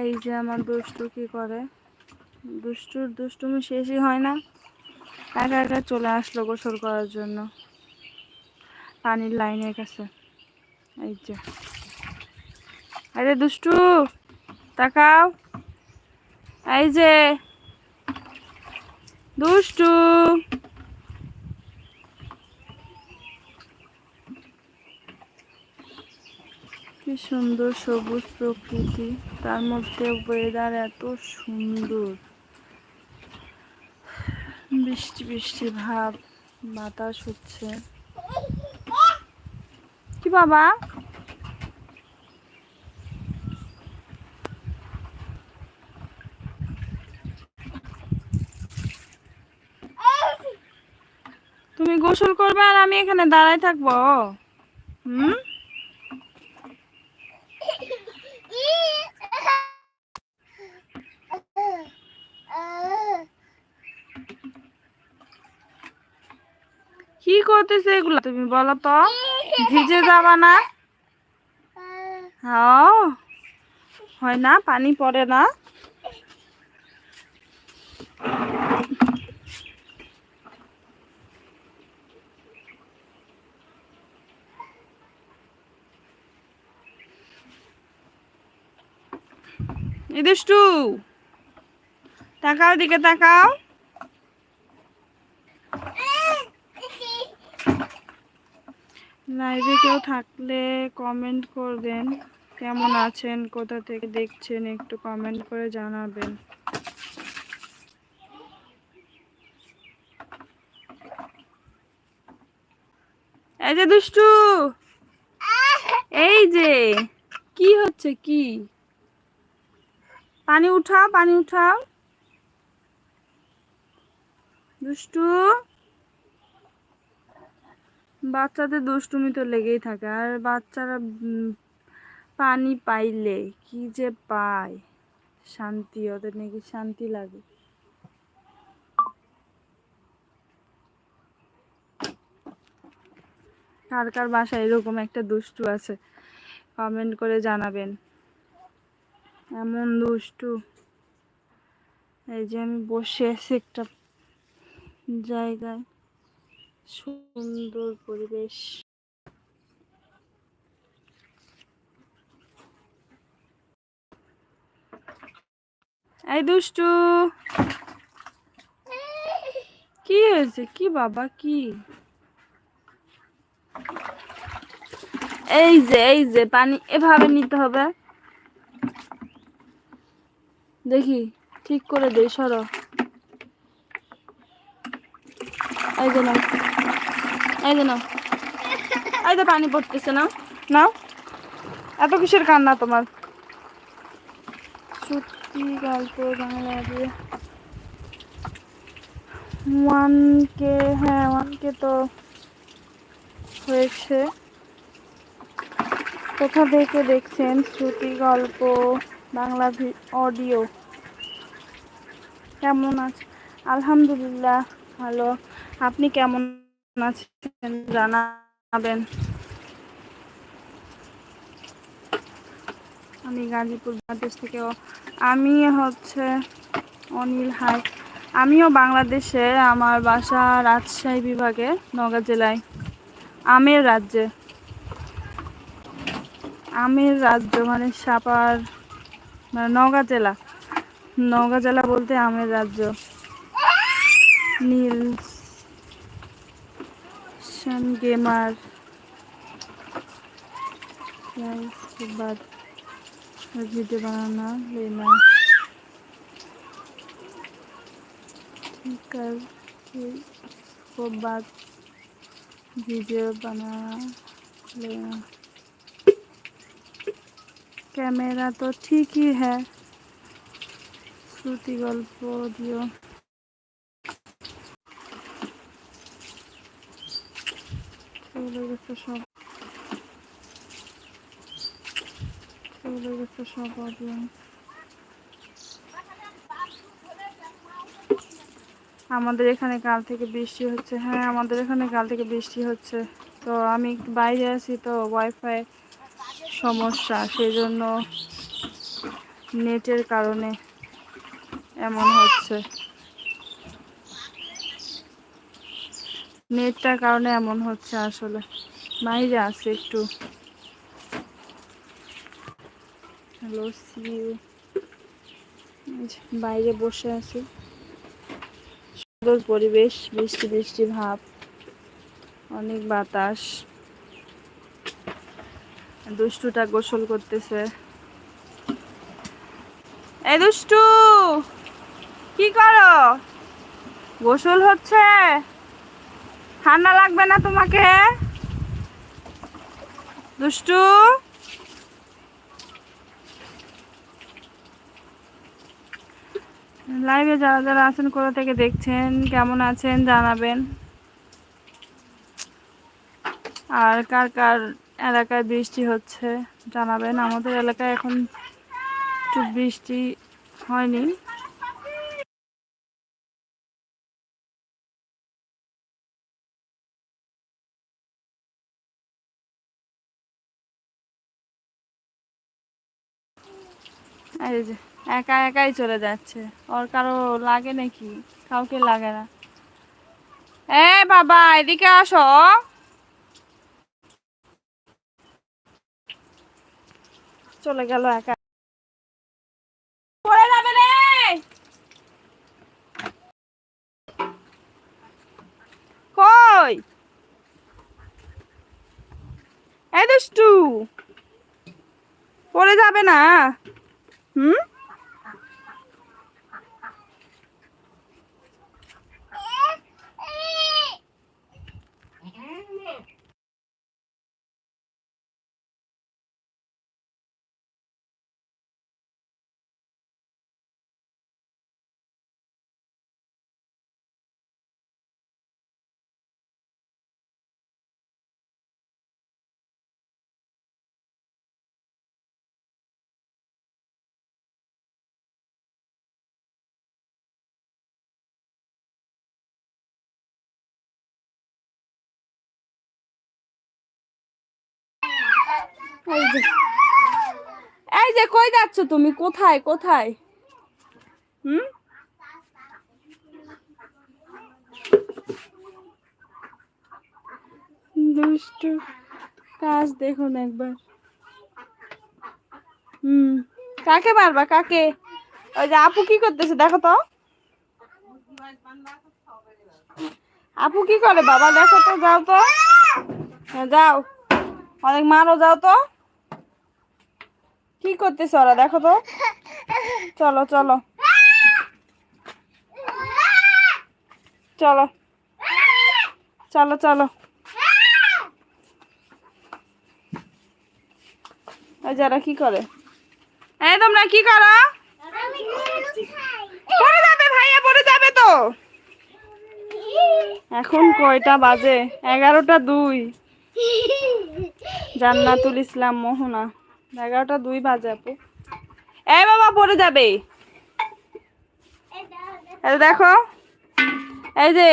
এই যে আমার দুষ্টু কি করে? দুষ্টুর দুষ্টুমি শেষই হয় না। একা একা চলে আসলো গোসল করার জন্য। পানির লাইনের কাছে এই যে। আরে দুষ্টু, তাকাও। এই যে। দুষ্টু। কি সুন্দর সবুজ প্রকৃতি। তার মধ্যে ওয়েদার এত সুন্দর। বৃষ্টি বৃষ্টি, ভাব, বাতাস হচ্ছে। কি বাবা? তুমি গোসল করবে আর আমি এখানে দাঁড়ায় থাকব? হুম কি করতেছে এগুলো, তুমি বলো তো। ভিজে যাবা না? হ্যাঁ না, পানি পড়ে না। এই দুষ্টু তাকাও দিকে তাকাও। লাইভে কেউ থাকলে কমেন্ট করবেন, কেমন আছেন, কোথা থেকে দেখছেন, একটু কমেন্ট করে জানাবেন। এই যে দুষ্টু, এই যে, কি হচ্ছে, কি? পানি উঠাও পানি উঠাও। দুষ্টু। বাচ্চাদের দুষ্টুমি তো লেগেই থাকে। আর বাচ্চারা পানি পাইলে কি যে পায়? শান্তি, ওদের নাকি শান্তি লাগে। কার কার বাসায় এরকম একটা দুষ্টু আছে কমেন্ট করে জানাবেন। এমন দুষ্টু। এই যে আমি বসে আছি একটা জায়গায়। সুন্দর পরিবেশ। এই দুষ্টু। কি হয়েছে? কি বাবা, কি? এই যে এই যে, পানি এভাবে নিতে হবে। দেখি, ঠিক করে দেই, সরো। এই যে এই যে এই যে পানি পড়তেছে না নাও। এত কিসের কান্না তোমার? সত্যি গল্প বাংলা হ্যাঁ ওয়ান কে তো হয়েছে। কোথা থেকে দেখছেন শ্রুতি গল্প, বাংলা অডিও? কেমন আছে? আলহামদুলিল্লাহ, ভালো। আপনি কেমন আছেন জানাবেন। আমি গাজীপুর বাংলাদেশ থেকে আমি হচ্ছে অনিল হাই। আমিও বাংলাদেশে আমার বাসা রাজশাহী বিভাগে, নওগাঁ জেলায়। আমের রাজ্যে। আমের রাজ্য মানে সাপার মানে নওগাঁ জেলা। নওগাঁ জেলা বলতে আমের রাজ্য। নীল শান গেমার बाद वीडियो बनाना लेना कर के उसको बाद वीडियो बनाना लेना कैमरा तो ठीक ही है श्रुति गल्प दियो চলে গেছে সব। চলে গেছে সব আমাদের এখানে কাল থেকে বৃষ্টি হচ্ছে। হ্যাঁ আমাদের এখানে কাল থেকে বৃষ্টি হচ্ছে। তো আমি বাইরে আছি, তো ওয়াইফাই সমস্যা। সেই জন্য নেটের কারণে এমন হচ্ছে। নেটটার কারণে এমন হচ্ছে আসলে। বাইরে আছে একটু। হ্যালো বাইরে বসে আছি। সুন্দর পরিবেশ, বৃষ্টি বৃষ্টি ভাব। অনেক বাতাস। দুষ্টুটা গোসল করতেছে। এই দুষ্টু, কি করো? গোসল হচ্ছে? ঠান্ডা লাগবে না তোমাকে? দুষ্টু? লাইভে যারা যারা আছেন, কোথা থেকে দেখছেন, কেমন আছেন, জানাবেন। আর কার কার এলাকায় বৃষ্টি হচ্ছে, জানাবেন। আমাদের এলাকায় এখন একটু বৃষ্টি হয়নি। এই যে, একা একাই চলে যাচ্ছে। ওর কারও লাগে নাকি? কাউকে লাগে না। এ বাবা, এদিকে আসো। চলে গেল একা। পড়ে পড়ে যাবে না? হুম এই যে। কই যাচ্ছ তুমি? কোথায়? কোথায়? হুম? কাজ দেখুন একবার। হুম। কাকে মারবা? কাকে? ওই যে আপু কি করতেছে দেখো তো। আপু কি করে বাবা? দেখো তো যাও তো। হ্যাঁ, যাও। অনেক মারও যাও তো। কি করতেছে ওরা? দেখো তো। চলো চলো। চলো। চলো চলো। যারা কি করে? এই তোমরা কি করো? পড়ে যাবে ভাইয়া, পড়ে যাবে তো। এখন কয়টা বাজে? এগারোটা দুই। জান্নাতুল ইসলাম মোহনা। এগারোটা দুই বাজে আপু। এই বাবা, পড়ে যাবে। দেখো। এই যে।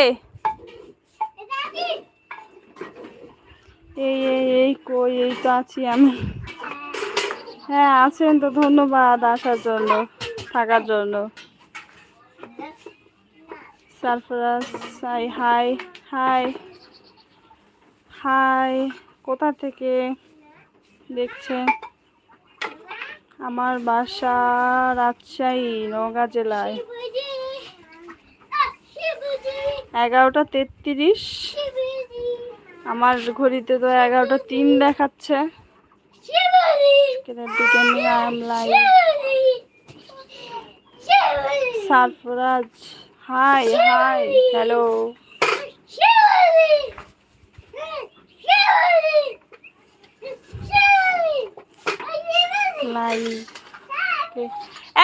এই এই এই কই, এই তো আছি আমি। হ্যাঁ আছেন তো, ধন্যবাদ আসার জন্য, থাকার জন্য। Sarfaraz hi hi hi hi, কোথা থেকে দেখছেন? আমার বাসা রাজশাহী, নওগাঁ জেলায়। এগারোটা তেত্রিশ। আমার ঘড়িতে তো এগারোটা তিন দেখাচ্ছে। Sarfaraz, hi hi, hello.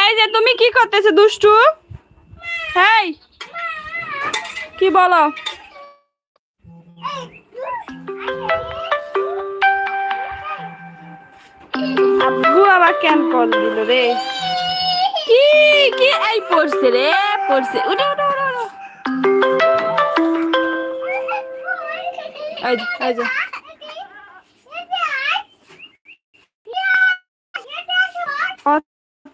এই যে, তুমি কি করতেছে, দুষ্টু? হেই কি বলো? আব্বু আবার কেন কল দিল রে? কি কি? এই পড়ছে রে, পড়ছে। উঠো উঠো উঠো উঠো। এই যে এই যে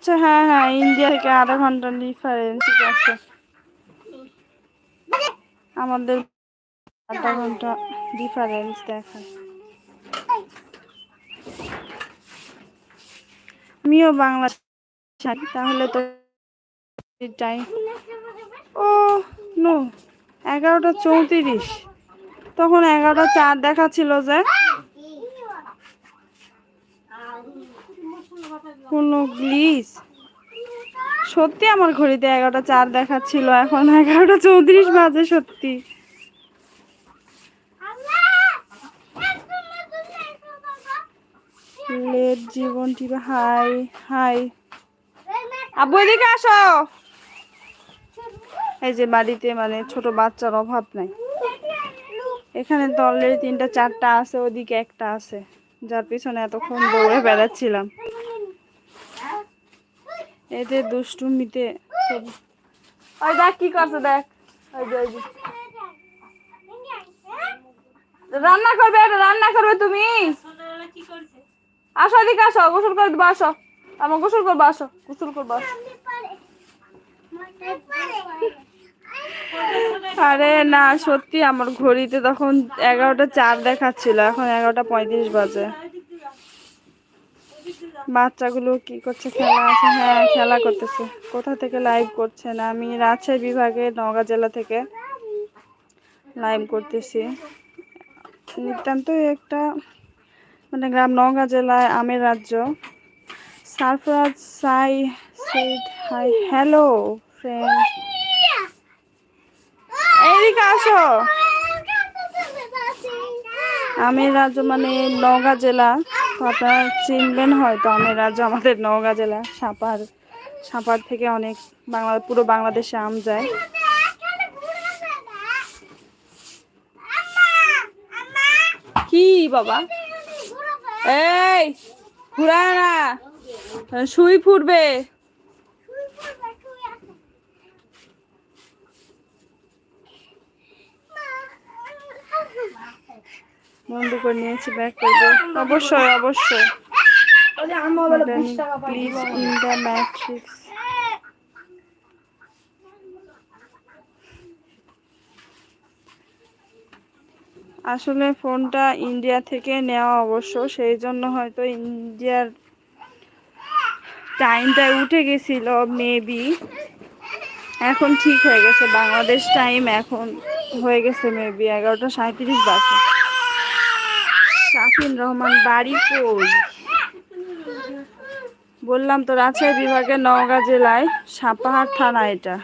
আচ্ছা হ্যাঁ হ্যাঁ ইন্ডিয়া থেকে আধা ঘণ্টা ডিফারেন্স আছে। আমাদের আধা ঘণ্টা ডিফারেন্স দেখায় আমিও বাংলা তাহলে তো টাইম ও, নো, এগারোটা চৌত্রিশ। তখন এগারোটা চার দেখাচ্ছিল যে কোনো গ্লিজ সত্যি আমার ঘড়িতে এগারোটা চার দেখাচ্ছিল, এখন এগারোটা চৌত্রিশ বাজে সত্যি। লেট জীবন টিভি হাই হাই। আব্বু, এদিকে আসো। এই যে বাড়িতে মানে ছোট বাচ্চার অভাব নাই। এখানে অলরেডি তিনটা, চারটা আছে, ওদিকে একটা আছে, যার পিছনে এতক্ষণ দৌড়ে বেড়াচ্ছিলাম। এদের দুষ্টুমিতে ওই দেখ কি করছে দেখ। ওই যে, ওই যে। রান্না করবে রান্না করবে তুমি? আসো এদিকে আসো গোসল করে দেবো আসো। আমার গোসল করব আসো গোসল করব আসো। আরে না সত্যি আমার ঘড়িতে তখন এগারোটা চার দেখাচ্ছিল এখন এগারোটা পঁয়ত্রিশ বাজে। বাচ্চাগুলো কি করছে, খেলা আছে? হ্যাঁ খেলা করতেছে। কোথা থেকে লাইভ করছেন? আমি রাজশাহী বিভাগে নওগাঁ জেলা থেকে লাইভ করতেছি। নিতান্ত একটা মানে গ্রাম নওগাঁ জেলায় আমের রাজ্য। সারফরাজ সাই হাই হ্যালো ফ্রেন্ড এইদিকে আসো। আমের রাজ্য মানে নওগাঁ জেলা। আপনারা চিনবেন হয়তো আমের রাজ্য, আমাদের নওগাঁ জেলা, সাপার সাপার থেকে অনেক বাংলা, পুরো বাংলাদেশে আম যায়। কি বাবা? এই, ঘুরা না, শুই ফুটবে। বন্ধ করে নিয়েছি ব্যাক করব। অবশ্যই অবশ্যই। প্লিজ ইন দ্য ম্যাট্রিক্স আসলে ফোনটা ইন্ডিয়া থেকে নেওয়া অবশ্য, সেই জন্য হয়তো ইন্ডিয়ার টাইমটা উঠে গেছিল মেবি এখন ঠিক হয়ে গেছে, বাংলাদেশ টাইম এখন হয়ে গেছে মেবি এগারোটা সাঁত্রিশ বাজে। শাফিন রহমান, বাড়ি বললাম তো রাজশাহী বিভাগের নওগাঁ জেলায়, সাপাহার থানা এটা।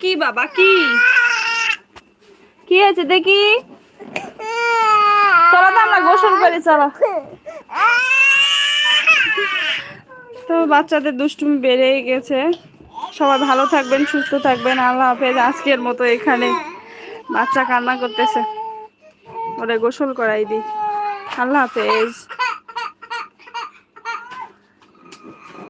কি বাবা, কি? কি হয়েছে দেখি? চলো তো আমরা গোসল করি, চলো। তো বাচ্চাদের দুষ্টুমি বেড়েই গেছে। সবাই ভালো থাকবেন, সুস্থ থাকবেন। আল্লাহ হাফেজ। আজকের মতো এখানে বাচ্চা কান্না করতেছে। ওরে গোসল করাই দিই আল্লাহ হাফেজ।